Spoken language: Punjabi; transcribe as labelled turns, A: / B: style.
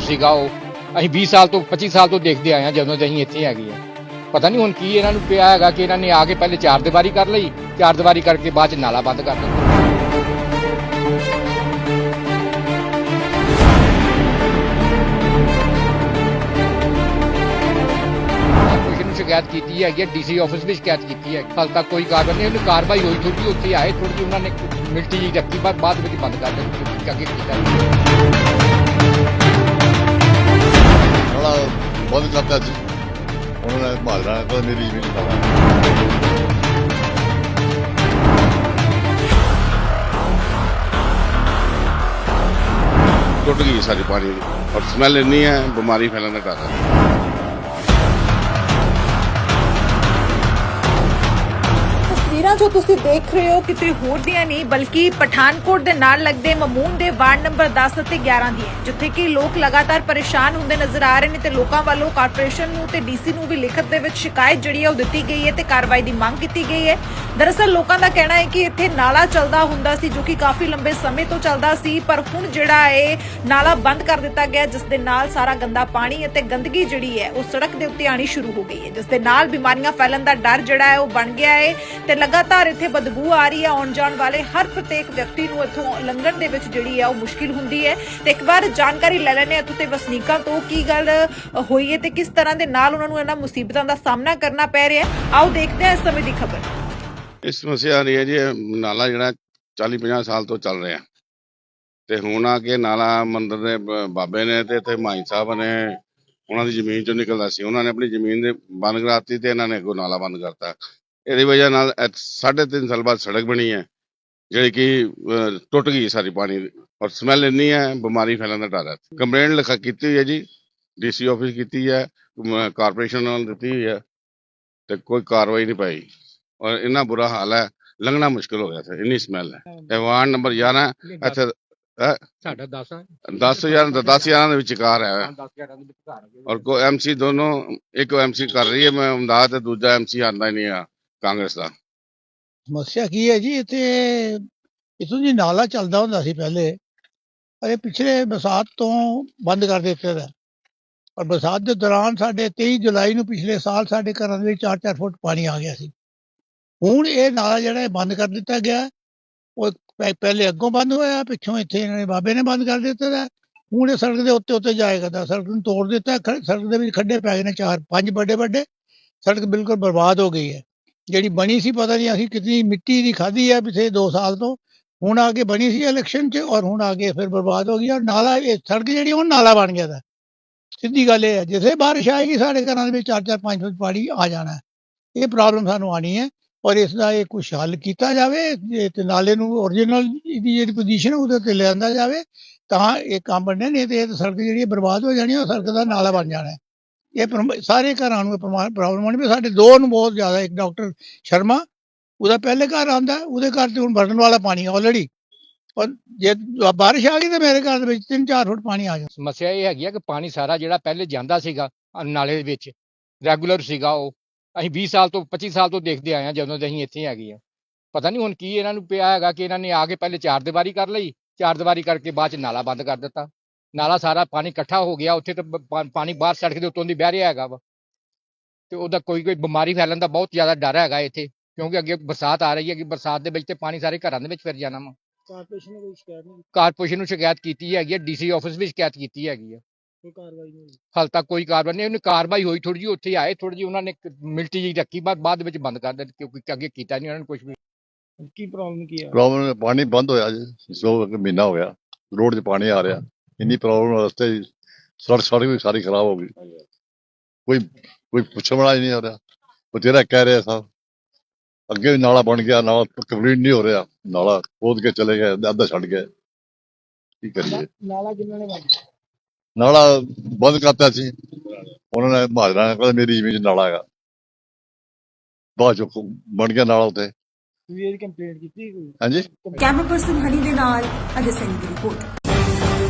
A: ਰੈਗੂਲਰ ਸੀਗਾ ਉਹ। ਅਸੀਂ 20 ਸਾਲ ਤੋਂ 25 ਸਾਲ ਤੋਂ ਦੇਖਦੇ ਆਏ ਹਾਂ ਜਦੋਂ ਦੇ ਅਸੀਂ ਇੱਥੇ ਹੈਗੇ ਆ। ਪਤਾ ਨਹੀਂ ਹੁਣ ਕੀ ਇਹਨਾਂ ਨੂੰ ਪਿਆ ਹੈਗਾ ਕਿ ਇਹਨਾਂ ਨੇ ਆ ਕੇ ਪਹਿਲੇ ਚਾਰ ਦੀਵਾਰੀ ਕਰ ਲਈ, ਚਾਰ ਦੀਵਾਰੀ ਕਰਕੇ ਬਾਅਦ ਚ ਨਾਲਾ ਬੰਦ ਕਰ ਦਿੱਤਾ। ਨੂੰ ਸ਼ਿਕਾਇਤ ਕੀਤੀ ਹੈਗੀ ਹੈ, ਡੀਸੀ ਆਫਿਸ ਵੀ ਸ਼ਿਕਾਇਤ ਕੀਤੀ ਹੈ ਹਾਲ ਤੱਕ ਕੋਈ ਕਾਰਵਾਈ ਨਹੀਂ, ਉਹਨੂੰ ਕਾਰਵਾਈ ਹੋਈ ਥੋੜੀ ਉੱਥੇ ਆਏ ਥੋੜੀ ਜਿਹੀ ਉਹਨਾਂ ਨੇ ਮਿਲਟੀ ਜਿਹੀ ਰੱਖੀ ਬਾਅਦ ਵਿੱਚ ਬੰਦ ਕਰ ਦਿੱਤੀ ਅੱਗੇ ਕੀਤਾ
B: ਬੰਦ ਕਰਤਾ ਸੀ ਉਹਨਾਂ ਨੇ ਮਾਜਰਾ ਕੋਈ ਮੇਰੀ ਵੀ ਨਹੀਂ ਪਤਾ
C: ਟੁੱਟ ਗਈ ਸਾਰੀ ਪਾਣੀ ਦੀ ਔਰ ਸਮੈਲ
D: ਜੋ ਤੁਸੀਂ ਦੇਖ ਰਹੇ ਹੋ ਕਿਤੇ ਹੋਰ ਦੀਆਂ ਨਹੀਂ, ਬਲਕਿ ਪਠਾਨਕੋਟ ਦੇ ਨਾਲ ਲੱਗਦੇ ਮਮੂਨ ਦੇ ਵਾਰਡ ਨੰਬਰ 10 ਅਤੇ 11 ਦੀਆਂ ਜਿੱਥੇ ਕਿ ਲੋਕ ਲਗਾਤਾਰ ਪਰੇਸ਼ਾਨ ਹੁੰਦੇ ਨਜ਼ਰ ਆ ਰਹੇ ਨੇ ਤੇ ਲੋਕਾਂ ਵੱਲੋਂ ਕਾਰਪੋਰੇਸ਼ਨ ਨੂੰ ਤੇ ਡੀਸੀ ਨੂੰ ਵੀ ਲਿਖਤ ਦੇ ਵਿੱਚ ਸ਼ਿਕਾਇਤ ਜਿਹੜੀ ਹੈ ਉਹ ਦਿੱਤੀ ਗਈ ਹੈ ਤੇ ਕਾਰਵਾਈ ਦੀ ਮੰਗ ਕੀਤੀ ਗਈ ਹੈ। ਦਰਅਸਲ ਲੋਕਾਂ ਦਾ ਕਹਿਣਾ ਹੈ ਕਿ ਇੱਥੇ ਨਾਲਾ ਚੱਲਦਾ ਹੁੰਦਾ ਸੀ, ਜੋ ਕਿ ਕਾਫੀ ਲੰਬੇ ਸਮੇਂ ਤੋਂ ਚੱਲਦਾ ਸੀ, ਪਰ ਹੁਣ ਜਿਹੜਾ ਹੈ ਨਾਲਾ ਬੰਦ ਕਰ ਦਿੱਤਾ ਗਿਆ, ਜਿਸ ਦੇ ਨਾਲ ਸਾਰਾ ਗੰਦਾ ਪਾਣੀ ਅਤੇ ਗੰਦਗੀ ਜਿਹੜੀ ਹੈ, ਉਹ ਸੜਕ ਦੇ ਉੱਤੇ ਆਣੀ ਸ਼ੁਰੂ ਹੋ ਗਈ ਹੈ। ਜਿਸ ਦੇ ਨਾਲ ਬਿਮਾਰੀਆਂ ਫੈਲਣ ਦਾ ਡਰ ਜਿਹੜਾ ਹੈ, ਉਹ ਬਣ ਗਿਆ ਹੈ ਤੇ ਲਗਾਤਾਰ ਇੱਥੇ ਬਦਬੂ ਆ ਰਹੀ ਹੈ, ਆਉਣ ਜਾਣ ਵਾਲੇ ਹਰ ਪ੍ਰਤੀਕ ਵਿਅਕਤੀ ਨੂੰ ਇੱਥੋਂ ਲੰਘਣ ਦੇ ਵਿੱਚ ਜਿਹੜੀ ਹੈ ਉਹ ਮੁਸ਼ਕਿਲ ਹੁੰਦੀ ਹੈ। ਤੇ ਇੱਕ ਵਾਰ ਜਾਣਕਾਰੀ ਲੈ ਲੈਣੇ ਇੱਥੋਂ ਤੇ ਵਸਨੀਕਾਂ ਤੋਂ ਕੀ ਗੱਲ ਹੋਈ ਹੈ ਤੇ ਕਿਸ ਤਰ੍ਹਾਂ ਦੇ ਨਾਲ ਉਹਨਾਂ ਨੂੰ ਇਹਨਾਂ ਮੁਸੀਬਤਾਂ ਦਾ ਸਾਹਮਣਾ ਕਰਨਾ ਪੈ ਰਿਹਾ ਹੈ। ਆਓ ਦੇਖਦੇ ਹਾਂ ਇਸ ਸਮੇਂ ਦੀ ਖਬਰ।
C: ਇਸ ਸਮੱਸਿਆ ਰਹੀ ਹੈ ਜੀ ਨਾਲਾ ਜਿਹੜਾ 40 50 ਸਾਲ ਤੋਂ ਚੱਲ ਰਿਹਾ। ਤੇ ਹੁਣ ਆ ਕੇ ਨਾਲਾ ਮੰਦਰ ਦੇ ਬਾਬੇ ਨੇ ਤੇ ਇੱਥੇ ਮਾਈ ਸਾਹਿਬ ਨੇ ਉਹਨਾਂ ਦੀ ਜ਼ਮੀਨ ਚੋਂ ਨਿਕਲਦਾ ਸੀ। ਉਹਨਾਂ ਨੇ ਆਪਣੀ ਜ਼ਮੀਨ ਦੇ ਬੰਦ ਕਰਾਤੀ ਤੇ ਇਹਨਾਂ ਨੇ ਅੱਗੋਂ ਨਾਲਾ ਬੰਦ ਕਰਤਾ। ਇਹਦੀ ਵਜ੍ਹਾ ਨਾਲ ਇਹ ਸਾਢੇ ਤਿੰਨ ਸਾਲ ਬਾਅਦ ਸੜਕ ਬਣੀ ਹੈ ਜਿਹੜੀ ਕਿ ਟੁੱਟ ਗਈ ਸਾਰੀ ਪਾਣੀ ਦੀ ਔਰ ਸਮੈਲ ਇੰਨੀ ਹੈ ਬਿਮਾਰੀ ਫੈਲਣ ਦਾ ਡਰ ਹੈ। ਕੰਪਲੇਂਟ ਲਿਖਾ ਕੀਤੀ ਹੋਈ ਹੈ ਜੀ ਡੀਸੀ ਆਫਿਸ ਕੀਤੀ ਹੈ ਕਾਰਪੋਰੇਸ਼ਨ ਨਾਲ ਦਿੱਤੀ ਹੋਈ ਹੈ ਤੇ ਕੋਈ ਕਾਰਵਾਈ ਨਹੀਂ ਪਾਈ। ਔਰ ਇੰਨਾ ਬੁਰਾ ਹਾਲ ਹੈ ਲੰਘਣਾ ਮੁਸ਼ਕਲ ਹੋ ਗਿਆ ਸੀ ਇੰਨੀ ਸਮੈਲ ਹੈ। ਇਹ ਵਾਰਡ ਨੰਬਰ 11 ਇੱਥੇ
A: ਸਾਡਾ 10 ਆ
C: 10000 10 11 ਦੇ ਵਿਚਕਾਰ ਹੈ।
A: 10 11 ਦੇ ਵਿੱਚ ਘਰ ਆ
C: ਔਰ ਕੋ ਐਮਸੀ ਦੋਨੋਂ ਇੱਕ ਐਮਸੀ ਕਰ ਰਹੀ ਹੈ ਮੈਂ ਅਮਦਾਦ ਤੇ ਦੂਜਾ ਐਮਸੀ ਆਂਦਾ ਨਹੀਂ ਆ। ਕਾਂਗਰਸ ਦਾ।
E: ਸਮੱਸਿਆ ਕੀ ਹੈ ਜੀ, ਇੱਥੇ ਇਥੋਂ ਜੀ ਨਾਲਾ ਚੱਲਦਾ ਹੁੰਦਾ ਸੀ ਪਹਿਲੇ ਅਰੇ ਪਿਛਲੇ ਬਰਸਾਤ ਤੋਂ ਬੰਦ ਕਰ ਦਿੱਤਾ ਦਾ ਔਰ ਬਰਸਾਤ ਦੇ ਦੌਰਾਨ ਸਾਡੇ 23 ਜੁਲਾਈ ਨੂੰ ਪਿਛਲੇ ਸਾਲ ਸਾਡੇ ਘਰਾਂ ਦੇ ਵਿੱਚ 4-4 ਫੁੱਟ ਪਾਣੀ ਆ ਗਿਆ ਸੀ। ਹੁਣ ਇਹ ਨਾਲਾ ਜਿਹੜਾ ਇਹ ਬੰਦ ਕਰ ਦਿੱਤਾ ਗਿਆ, ਉਹ ਪਹਿ- ਪਹਿਲੇ ਅੱਗੋਂ ਬੰਦ ਹੋਇਆ, ਪਿੱਛੋਂ ਇੱਥੇ ਇਹਨਾਂ ਨੇ ਬਾਬੇ ਨੇ ਬੰਦ ਕਰ ਦਿੱਤਾ ਦਾ ਹੁਣ ਇਹ ਸੜਕ ਦੇ ਉੱਤੇ ਉੱਤੇ ਜਾਏਗਾ ਤਾਂ ਸੜਕ ਨੂੰ ਤੋੜ ਦਿੱਤਾ ਸੜਕ ਦੇ ਵਿੱਚ ਖੱਡੇ ਪੈ ਗਏ ਨੇ ਚਾਰ, ਪੰਜ ਵੱਡੇ ਵੱਡੇ ਸੜਕ ਬਿਲਕੁਲ ਬਰਬਾਦ ਹੋ ਗਈ ਹੈ। ਜਿਹੜੀ ਬਣੀ ਸੀ, ਪਤਾ ਨਹੀਂ ਅਸੀਂ ਕਿਤਨੀ ਮਿੱਟੀ ਦੀ ਖਾਧੀ ਹੈ ਪਿਛਲੇ 2 ਸਾਲ ਤੋਂ। ਹੁਣ ਆ ਕੇ ਬਣੀ ਸੀ ਇਲੈਕਸ਼ਨ 'ਚ ਔਰ ਹੁਣ ਆ ਕੇ ਫਿਰ ਬਰਬਾਦ ਹੋ ਗਈ ਔਰ ਨਾਲਾ ਇਹ ਸੜਕ ਜਿਹੜੀ, ਉਹ ਨਾਲਾ ਬਣ ਗਿਆ ਦਾ। ਸਿੱਧੀ ਗੱਲ ਇਹ ਹੈ ਜਿਵੇਂ ਬਾਰਿਸ਼ ਆਏਗੀ ਸਾਡੇ ਘਰਾਂ ਦੇ ਵਿੱਚ 4-4 5 ਫੁੱਟ ਪਾਣੀ ਆ ਜਾਣਾ। ਇਹ ਪ੍ਰੋਬਲਮ ਸਾਨੂੰ ਆਣੀ ਹੈ ਔਰ ਇਸ ਦਾ ਇਹ ਕੁਛ ਹੱਲ ਕੀਤਾ ਜਾਵੇ ਤੇ ਨਾਲੇ ਨੂੰ ਓਰੀਜਨਲ ਦੀ ਜਿਹੜੀ ਪੋਜੀਸ਼ਨ ਉਹਦੇ ਤੇ ਲਿਆਂਦਾ ਜਾਵੇ, ਤਾਂ ਇਹ ਕੰਮ ਬਣਨੇ, ਨਹੀਂ ਤੇ ਇਹ ਸੜਕ ਜਿਹੜੀ ਬਰਬਾਦ ਹੋ ਜਾਣੀ ਹੈ ਉਹ ਸੜਕ ਦਾ ਨਾਲਾ ਬਣ ਜਾਣਾ। ਇਹ ਸਾਰੇ ਘਰਾਂ ਨੂੰ ਪ੍ਰੋਬਲਮ ਆਣੀ ਵੀ ਸਾਡੇ ਦੋ ਨੂੰ ਬਹੁਤ ਜ਼ਿਆਦਾ, ਇੱਕ ਡਾਕਟਰ ਸ਼ਰਮਾ, ਉਹਦਾ ਪਹਿਲੇ ਘਰ ਆਂਦਾ ਉਹਦੇ ਘਰ ਤੇ ਹੁਣ ਵੜਨ ਵਾਲਾ ਪਾਣੀ ਆਲਰੇਡੀ ਔਰ ਜੇ ਬਾਰਿਸ਼ ਆ ਗਈ ਤਾਂ ਮੇਰੇ ਘਰ ਦੇ ਵਿੱਚ 3-4 ਫੁੱਟ ਪਾਣੀ ਆ ਜਾਂਦਾ।
A: ਸਮੱਸਿਆ ਇਹ ਹੈਗੀ ਆ ਕਿ ਪਾਣੀ ਸਾਰਾ ਜਿਹੜਾ ਪਹਿਲੇ ਜਾਂਦਾ ਸੀਗਾ ਨਾਲੇ ਦੇ ਵਿੱਚ ਰੈਗੂਲਰ ਸੀਗਾ ਉਹ। ਅਸੀਂ 20 ਸਾਲ ਤੋਂ 25 ਸਾਲ ਤੋਂ ਦੇਖਦੇ ਆਏ ਹਾਂ ਜਦੋਂ ਦੇ ਅਸੀਂ ਇੱਥੇ ਹੈਗੇ ਆ। ਪਤਾ ਨਹੀਂ ਹੁਣ ਕੀ ਇਹਨਾਂ ਨੂੰ ਪਿਆ ਹੈਗਾ ਕਿ ਇਹਨਾਂ ਨੇ ਆ ਕੇ ਪਹਿਲੇ ਚਾਰ ਦੀਵਾਰੀ ਕਰ ਲਈ, ਚਾਰ ਦੀਵਾਰੀ ਕਰਕੇ ਬਾਅਦ ਚ ਨਾਲਾ ਬੰਦ ਕਰ ਦਿੱਤਾ। ਨਾਲਾ ਸਾਰਾ ਪਾਣੀ ਇਕੱਠਾ ਹੋ ਗਿਆ ਉੱਥੇ ਤਾਂ ਪਾ- ਪਾਣੀ ਬਾਹਰ ਸੜਕ ਦੇ ਉੱਤੋਂ ਦੀ ਵਹਿ ਰਿਹਾ ਹੈਗਾ ਵਾ। ਤੇ ਉਹਦਾ ਕੋਈ ਕੋਈ ਬਿਮਾਰੀ ਫੈਲਣ ਦਾ ਬਹੁਤ ਜ਼ਿਆਦਾ ਡਰ ਹੈਗਾ ਇੱਥੇ ਕਿਉਂਕਿ ਅੱਗੇ ਬਰਸਾਤ ਆ ਰਹੀ ਹੈ ਕਿ ਬਰਸਾਤ ਦੇ ਵਿੱਚ ਤੇ ਪਾਣੀ ਸਾਰੇ ਘਰਾਂ ਦੇ ਵਿੱਚ ਫਿਰ ਜਾਣਾ ਵਾ।
E: ਕਾਰਪੋਰੇਸ਼ਨ ਨੇ ਕੋਈ ਸ਼ਿਕਾਇਤ ਨਹੀਂ?
A: ਕਾਰਪੋਰੇਸ਼ਨ ਨੂੰ ਸ਼ਿਕਾਇਤ ਕੀਤੀ ਹੈਗੀ ਹੈ ਡੀਸੀ ਆਫਿਸ ਵੀ ਸ਼ਿਕਾਇਤ ਕੀਤੀ ਹੈਗੀ ਹੈ
E: ਕੋਈ ਕਾਰਵਾਈ ਨਹੀਂ
A: ਹਾਲ ਤੱਕ ਕੋਈ ਕਾਰਵਾਈ ਨਹੀਂ ਉਹਨੇ ਕਾਰਵਾਈ ਹੋਈ ਥੋੜੀ ਜਿਹੀ ਉੱਥੇ ਆਏ ਥੋੜੀ ਜਿਹੀ ਉਹਨਾਂ ਨੇ ਇੱਕ ਮਿਲਟੀ ਜਿਹੀ ਰੱਖੀ ਬਾਅਦ ਬਾਅਦ ਵਿੱਚ ਬੰਦ ਕਰ ਦਿੱਤੀ ਕਿਉਂਕਿ ਅੱਗੇ ਕੀਤਾ ਨਹੀਂ ਉਹਨਾਂ ਨੇ ਕੁਝ ਵੀ।
E: ਕੀ ਪ੍ਰੋਬਲਮ ਕੀ ਹੈ
B: ਪ੍ਰੋਬਲਮ ਪਾਣੀ ਬੰਦ ਹੋਇਆ ਜੀ ਸੋ ਇੱਕ ਮਹੀਨਾ ਹੋ ਗਿਆ ਰੋਡ 'ਚ ਪਾਣੀ ਆ ਰਿਹਾ। ਇੰਨੀ ਪ੍ਰੋਬਲਮ ਰਸਤੇ ਸੜਕ ਸੜਕ ਵੀ ਸਾਰੀ ਖਰਾਬ ਹੋ ਗਈ ਕੋਈ ਕੋਈ ਪੁੱਛਣ ਵਾਲਾ ਹੀ ਨਹੀਂ ਹੋ ਰਿਹਾ ਬਥੇਰਾ ਕਹਿ ਰਿਹਾ ਸਭ ਅੱਗੇ ਵੀ ਨਾਲਾ ਬਣ ਗਿਆ ਨਾਲਾ ਕੰਪਲੀਟ ਨਹੀਂ ਹੋ ਰਿਹਾ ਨਾਲਾ ਖੋਦ ਕੇ ਚਲੇ ਗਏ ਅੱਧਾ ਛੱਡ ਗਏ ਕੀ ਕਰੀਏ
E: ਨਾਲਾ ਕਿੰਨਾਂ ਨੇ ਬੰਦ
B: ਨਾਲਾ ਬੰਦ ਕਰਤਾ ਸੀ ਉਹਨਾਂ ਨੇ ਮਾਜਰਾ ਨੇ ਕਹਿੰਦਾ ਮੇਰੀ ਜ਼ਮੀਨ 'ਚ ਨਾਲਾ ਹੈਗਾ ਬਾਅਦ ਚੋਂ ਬਣ ਗਿਆ ਨਾਲਾ ਉੱਤੇ
E: ਤੁਸੀਂ ਇਹਦੀ ਕੰਪਲੇਂਟ ਕੀਤੀ
B: ਹਾਂਜੀ
F: ਕੈਮਰਾ ਪਰਸਨ ਹਨੀ ਦੇ ਨਾਲ ਅਜੇ ਸਿੰਘ ਦੀ ਰਿਪੋਰਟ